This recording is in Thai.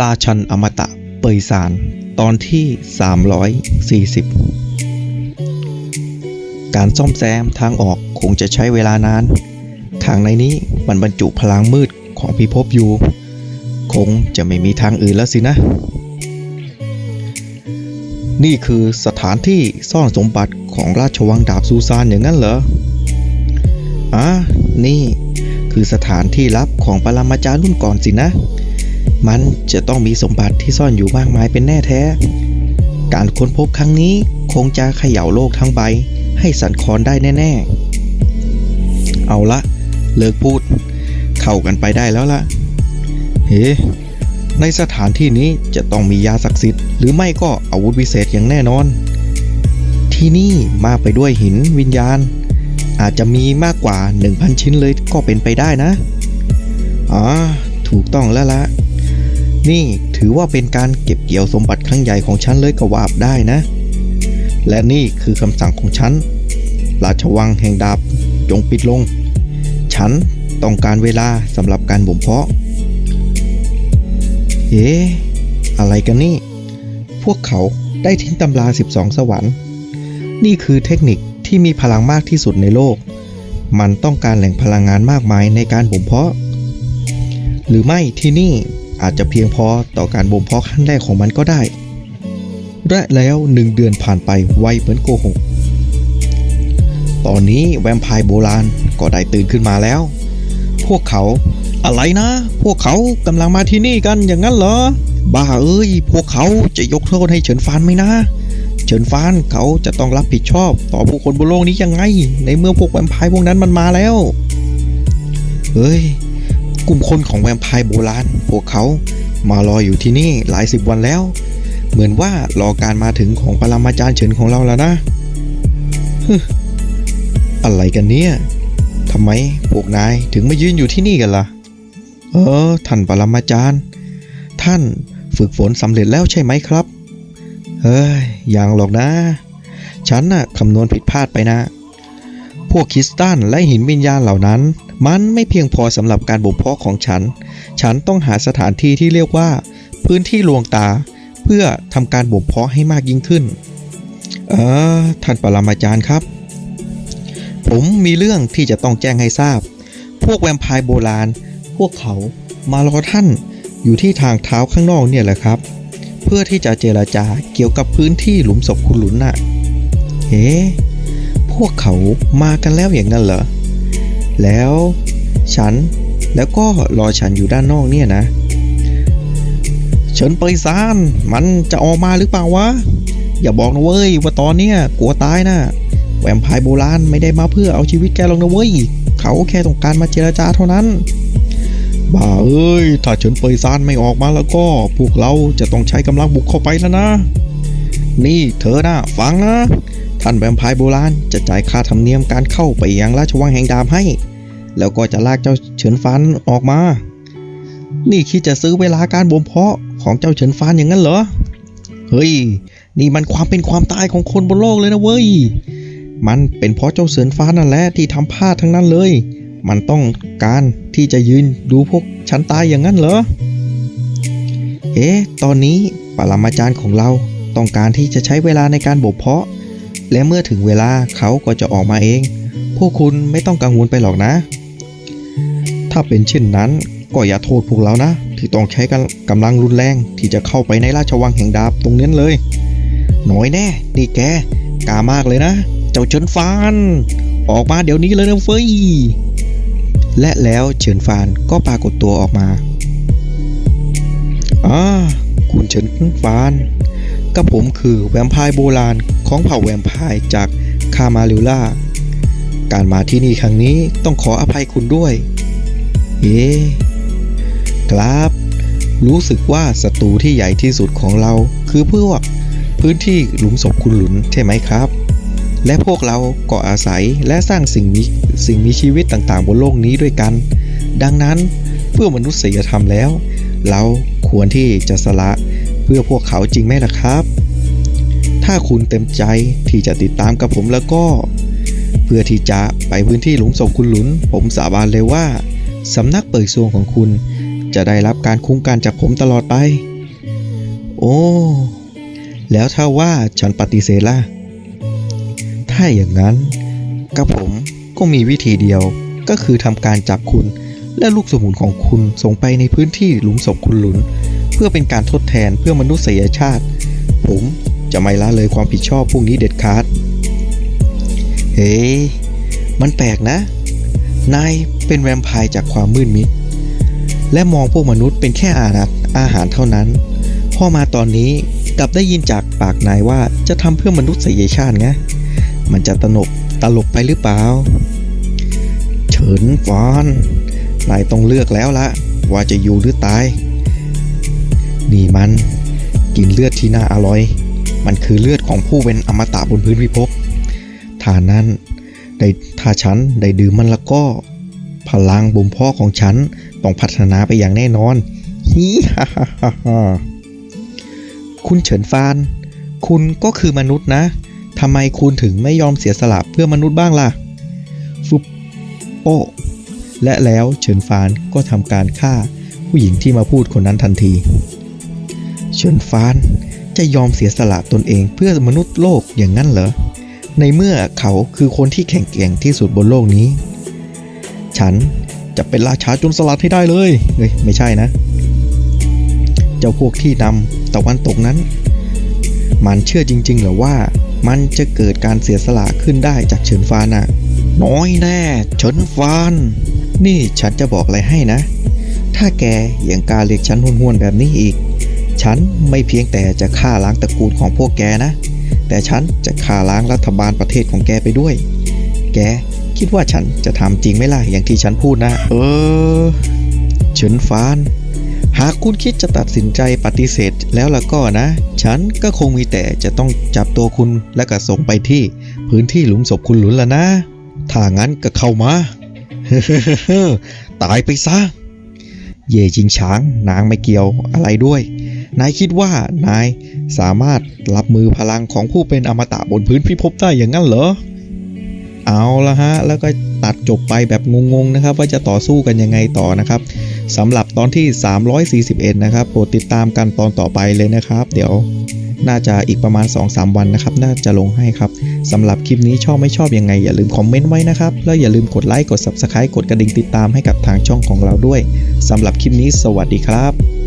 ราชันอมตะเปยสาร ตอนที่ 340 การซ่อมแซมทางออกคงจะใช้เวลานาน ทางในนี้มันบรรจุพลังมืดของพิภพอยู่ คงจะไม่มีทางอื่นแล้วสินะ นี่คือสถานที่ซ่อนสมบัติของราชวังดาบซูซานอย่างนั้นเหรออ่านี่คือสถานที่ลับของปรมาจารย์รุ่นก่อนสินะ มันจะต้องมีสมบัติที่ซ่อนอยู่มากมายเป็นแน่แท้ การค้นพบครั้งนี้คงจะเขย่าโลกทั้งใบ ให้สั่นคลอนได้แน่ ๆ เอาละเลิกพูด เข้ากันไปได้แล้วละเฮ้ในสถานที่นี้จะต้องมียาศักดิ์สิทธิ์หรือไม่ก็อาวุธวิเศษอย่างแน่นอน ที่นี่มากไปด้วยหินวิญญาณ อาจจะมีมากกว่า 1,000 ชิ้นเลยก็เป็นไปได้นะ อ๋อ ถูกต้องแล้วละ นี่ถือว่าเป็นการเก็บเกี่ยวสมบัติครั้งใหญ่ของฉันเลยก็ว่าได้นะ และนี่คือคำสั่งของฉัน ราชวังแห่งดาบจงปิดลง ฉันต้องการเวลาสำหรับการบ่มเพาะ เอ๊ะอะไรกันนี่ พวกเขาได้ทิ้งตำรา 12 สวรรค์ นี่คือเทคนิคที่มีพลังมากที่สุดในโลก มันต้องการแหล่งพลังงานมากมายในการบ่มเพาะ หรือไม่ที่นี่ อาจจะเพียงพอต่อการบ่มเพาะขั้นแรกของมันก็ได้ และแล้วหนึ่งเดือนผ่านไปไวเหมือนโกหก ตอนนี้แวมไพร์โบราณก็ได้ตื่นขึ้นมาแล้ว พวกเขาอะไรนะ พวกเขากำลังมาที่นี่กันอย่างนั้นเหรอ บ้าเอ้ย พวกเขาจะยกโทษให้เฉินฟานไหมนะ เฉินฟานเขาจะต้องรับผิดชอบต่อผู้คนบนโลกนี้ยังไง ในเมื่อพวกแวมไพร์พวกนั้นมันมาแล้ว เฮ้ย กลุ่มคนของแวมไพร์โบราณ พวกเขามารออยู่ที่นี่หลายสิบวันแล้ว เหมือนว่ารอการมาถึงของปรมาจารย์เฉินของเราแล้วนะอะไรกันเนี่ยทำไมพวกนายถึงมายืนอยู่ที่นี่กันล่ะ เออ ท่านปรมาจารย์ ท่านฝึกฝนสำเร็จแล้วใช่ไหมครับ เฮ้ยยังหรอกนะ ฉันน่ะคำนวณผิดพลาดไปนะ วกคริสตัลและหินวิญญาณเหล่านั้น มันไม่เพียงพอสำหรับการบ่มเพาะของฉัน ฉันต้องหาสถานที่ที่เรียกว่า พื้นที่ลวงตา เพื่อทำการบ่มเพาะให้มากยิ่งขึ้น เออ ท่านปรมาจารย์ครับ ผมมีเรื่องที่จะต้องแจ้งให้ทราบ พวกแวมไพร์โบราณ พวกเขามารอท่านอยู่ที่ทางเท้าข้างนอกเนี่ยแหละครับ เพื่อที่จะเจราจาเกี่ยวกับพื้นที่หลุมศพคุณหลุนน่ะ เฮ้ พวกเขามากันแล้วอย่างนั้นเหรอ แล้วฉันแล้วก็รอฉันอยู่ด้านนอกเนี่ยนะ เฉินเปยซาน มันจะออกมาหรือเปล่าวะ อย่าบอกนะเว้ยว่าตอนเนี้ยกลัวตายนะแวมไพร์โบราณไม่ได้มาเพื่อเอาชีวิตแกหรอกนะเว้ย เขาแค่ต้องการมาเจราจาเท่านั้นบ้าเอ้ย ถ้าเฉินเปยซานไม่ออกมาแล้วก็ พวกเราจะต้องใช้กำลังบุกเข้าไปแล้วนะ นี่เธอนะฟังนะ ท่านแวมไพร์โบราณจะจ่ายค่าธรรมเนียมการเข้าไปยังราชวังแห่งดาบให้ แล้วก็จะลากเจ้าเฉินฟานออกมา นี่คิดจะซื้อเวลาการบ่มเพาะของเจ้าเฉินฟานอย่างนั้นเหรอ เฮ้ย นี่มันความเป็นความตายของคนบนโลกเลยนะเว้ย มันเป็นเพราะเจ้าเฉินฟ้านนั่นแหละที่ทำพลาดทั้งนั้นเลย มันต้องการที่จะยืนดูพวกฉันตายอย่างนั้นเหรอ เอ๊ะ ตอนนี้ปรมาจารย์ของเราต้องการที่จะใช้เวลาในการบ่มเพาะ และเมื่อถึงเวลาเขาก็จะออกมาเอง พวกคุณไม่ต้องกังวลไปหรอกนะ ถ้าเป็นเช่นนั้นก็อย่าโทษพวกเรานะ ที่ต้องใช้กำลังรุนแรงที่จะเข้าไปในราชวังแห่งดาบตรงนั้นเลยน้อยแน่ นี่แกกล้ามากเลยนะ เจ้าเฉินฟาน ออกมาเดี๋ยวนี้เลยนะเฟ้ย และแล้วเฉินฟานก็ปรากฏตัวออกมาอ่าคุณเฉินฟาน กับผมคือแวมไพร์โบราณของเผ่าแวมไพร์จากคามาลิล่า การมาที่นี่ครั้งนี้ต้องขออภัยคุณด้วย เอ๊ครับ รู้สึกว่าศัตรูที่ใหญ่ที่สุดของเราคือพวกพื้นที่หลุมศพคุณหลุนใช่ไหมครับ และพวกเราก็อาศัยและสร้างสิ่งมีสิ่งมีชีวิตต่างๆ บนโลกนี้ด้วยกัน ดังนั้นเพื่อมนุษยธรรมแล้ว เรา ควรที่จะสละเพื่อพวกเขาจริงไหมล่ะครับ ถ้าคุณเต็มใจที่จะติดตามกับผมแล้วก็ เพื่อที่จะไปพื้นที่หลุมศพคุณหลุน ผมสาบานเลยว่าสำนักเปิดซวงของคุณจะได้รับการคุ้มกันจากผมตลอดไป โอ้ แล้วถ้าว่าฉันปฏิเสธล่ะ ถ้าอย่างนั้นกับผมก็มีวิธีเดียวก็คือทำการจับคุณ และลูกสมุนของคุณส่งไปในพื้นที่หลุมศพคุณหลุน เพื่อเป็นการทดแทนเพื่อมนุษยชาติ ผมจะไม่ละเลยความผิดชอบพวกนี้เด็ดขาด เฮ้มันแปลกนะ นายเป็นแวมไพร์จากความมืดมิด และมองพวกมนุษย์เป็นแค่อาหารอาหารเท่านั้น พอมาตอนนี้กลับได้ยินจากปากนายว่าจะทำเพื่อมนุษยชาติไง มันจะตนกตลกไปหรือเปล่า เฉินฟาน นายต้องเลือกแล้วละว่าจะอยู่หรือตาย นี่มันกินเลือดที่น่าอร่อย มันคือเลือดของผู้เป็นอมตะบนพื้นพิภพถ้านั้นได้ถ้าฉันได้ดื่มมันแล้วก็ พลังบ่มเพาะของฉันต้องพัฒนาไปอย่างแน่นอนฮีฮ่าฮ่าฮ่าคุณเฉินฟาน คุณก็คือมนุษย์นะทำไมคุณถึงไม่ยอมเสียสละเพื่อมนุษย์บ้างล่ะฟุบโป และแล้วเฉินฟานก็ทำการฆ่าผู้หญิงที่มาพูดคนนั้นทันที เฉินฟานจะยอมเสียสละตนเองเพื่อมนุษย์โลกอย่างนั้นเหรอ ในเมื่อเขาคือคนที่แข็งแกร่งที่สุดบนโลกนี้ ฉันจะเป็นราชาจนสลัดให้ได้เลยเฮ้ยไม่ใช่นะ เจ้าพวกที่นำตะวันตกนั้น มันเชื่อจริงๆเหรอว่ามันจะเกิดการเสียสละขึ้นได้จากเฉินฟานน่ะน้อยแน่ เฉินฟาน นี่ฉันจะบอกอะไรให้นะ ถ้าแกยังกล้าเรียกฉันห้วนๆแบบนี้อีก ฉันไม่เพียงแต่จะฆ่าล้างตระกูลของพวกแกนะ แต่ฉันจะฆ่าล้างรัฐบาลประเทศของแกไปด้วย แกคิดว่าฉันจะทำจริงไหมล่ะอย่างที่ฉันพูดนะ เออเฉินฟาน หากคุณคิดจะตัดสินใจปฏิเสธแล้วล่ะก็นะ ฉันก็คงมีแต่จะต้องจับตัวคุณและก็ส่งไปที่พื้นที่หลุมศพคุณหลุนแล้วนะ ถ้างั้นก็เข้ามา ตายไปซะ เย่จิงช้าง นางไม่เกี่ยวอะไรด้วย นายคิดว่านายสามารถรับมือพลังของผู้เป็นอมตะบนพื้นพิภพได้อย่างนั้นเหรอ เอาละฮะ แล้วก็ตัดจบไปแบบงงๆนะครับ ว่าจะต่อสู้กันยังไงต่อนะครับสำหรับตอนที่ 341 นะครับ โปรดติดตามกันตอนต่อไปเลยนะครับ เดี๋ยว น่าจะอีกประมาณ 2-3 วันนะครับ น่าจะลงให้ครับสำหรับคลิปนี้ชอบไม่ชอบยังไง อย่าลืมคอมเมนต์ไว้นะครับ แล้วอย่าลืมกดไลค์กด Subscribe กดกระดิ่งติดตามให้กับทางช่องของเราด้วยสำหรับคลิปนี้สวัสดีครับ